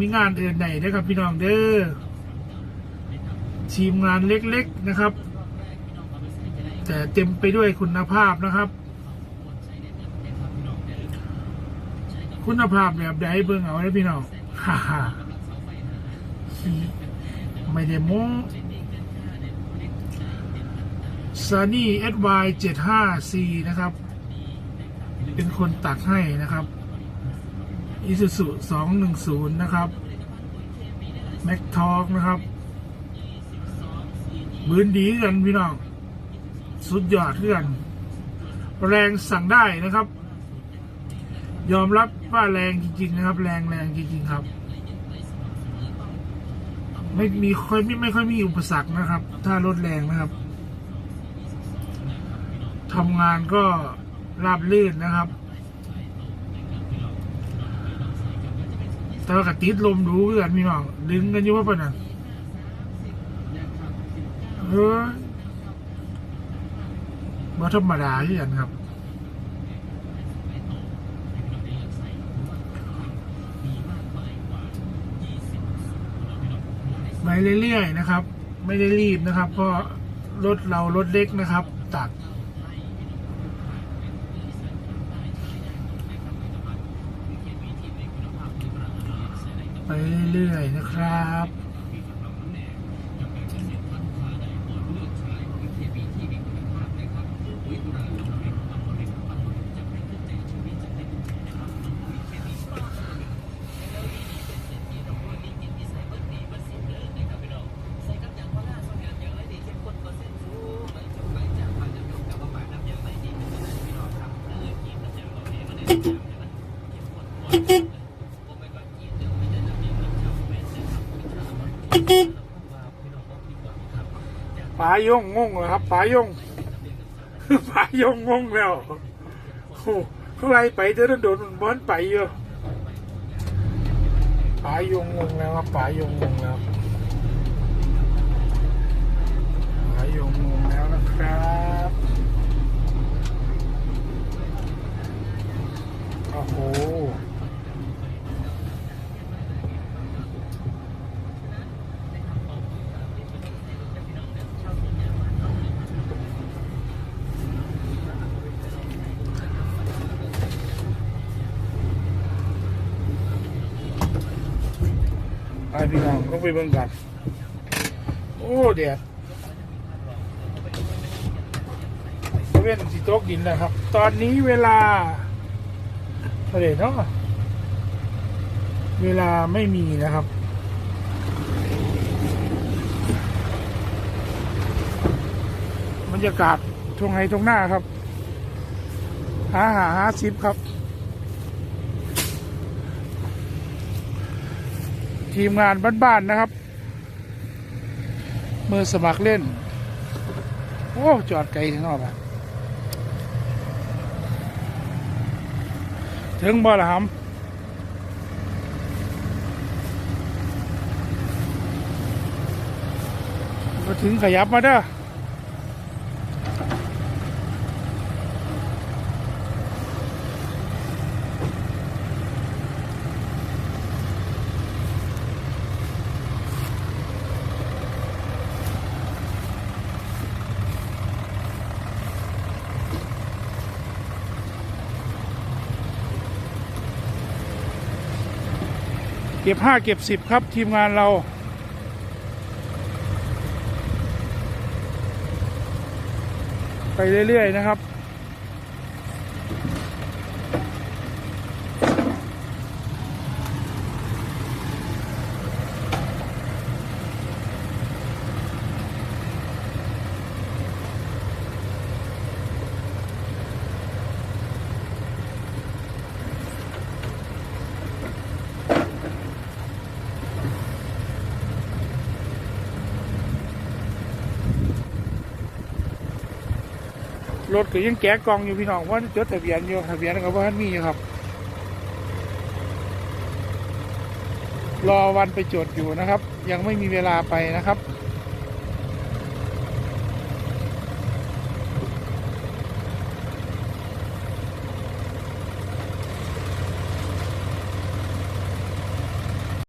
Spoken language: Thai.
มีงานเอื่นใดนะครับพี่น้องเด้อทีมงานเล็กๆนะครับ แต่เต็มไปด้วยคุณภาพนะครับ คุณภาพแบบใดเบิ่งเอาเลยพี่น้องฮ่าฮ่าไม่ได้โม้ Sunny SY 75 C นะครับ เป็นคนตักให้นะครับ Isuzu 210นะครับ Mac Talk นะครับบืนดีกันพี่น้อง สุดยอดเพื่อนแรงสั่งได้นะครับ ยอมรับว่าแรงจริงๆนะครับ แรงแรงจริงๆครับ ไม่มีค่อยไม่ไม่ค่อยมีอุปสรรคนะครับ ถ้ารถแรงนะครับทำงานก็ราบลื่นนะครับ แต่ว่ากติดลมรู้เพื่อนพี่น้องดึงกันอยู่ว่าปะน่ะเออบ่ธรรมดาที่กันครับไปเรื่อยๆนะครับ ไม่ได้รีบนะครับเพราะรถเรารถเล็กนะครับ ตัด ไปเรื่อยๆนะครับ ปลายงงงเหรอครับปลายงปลายงงงแล้วโอ้โหเขาไล่ไปจะโดนบอนไปเยอะปลายงงงแล้วครับปลายงงงแล้วป๋ายงงงแล้วนะครับโอ้โห ไป พี่น้องก็ไปเบิ่งกัน โอ้เดี๋ยวเว้นสิโต๊กดินแล้วครับ ตอนนี้เวลาเท่าไหร่เนาะเวลาไม่มีนะครับบรรยากาศทงไฮทงหน้าครับหาหาหาซิปครับ ทีมงานบ้านๆนะครับ มือสมัครเล่น โอ้ จอดไกลถึงนอกอะถึงบ่ละครับมาถึงขยับมาเด้อ เก็บห้าเก็บสิบครับทีมงานเรา ไปเรื่อย ๆ นะครับ รถก็ยังแกะกล่องอยู่พี่น้องเพราะจดทะเบียนอยู่ทะเบียนก็บ่ทันมีอยู่ครับ รอวันไปจดอยู่นะครับ ยังไม่มีเวลาไปนะครับ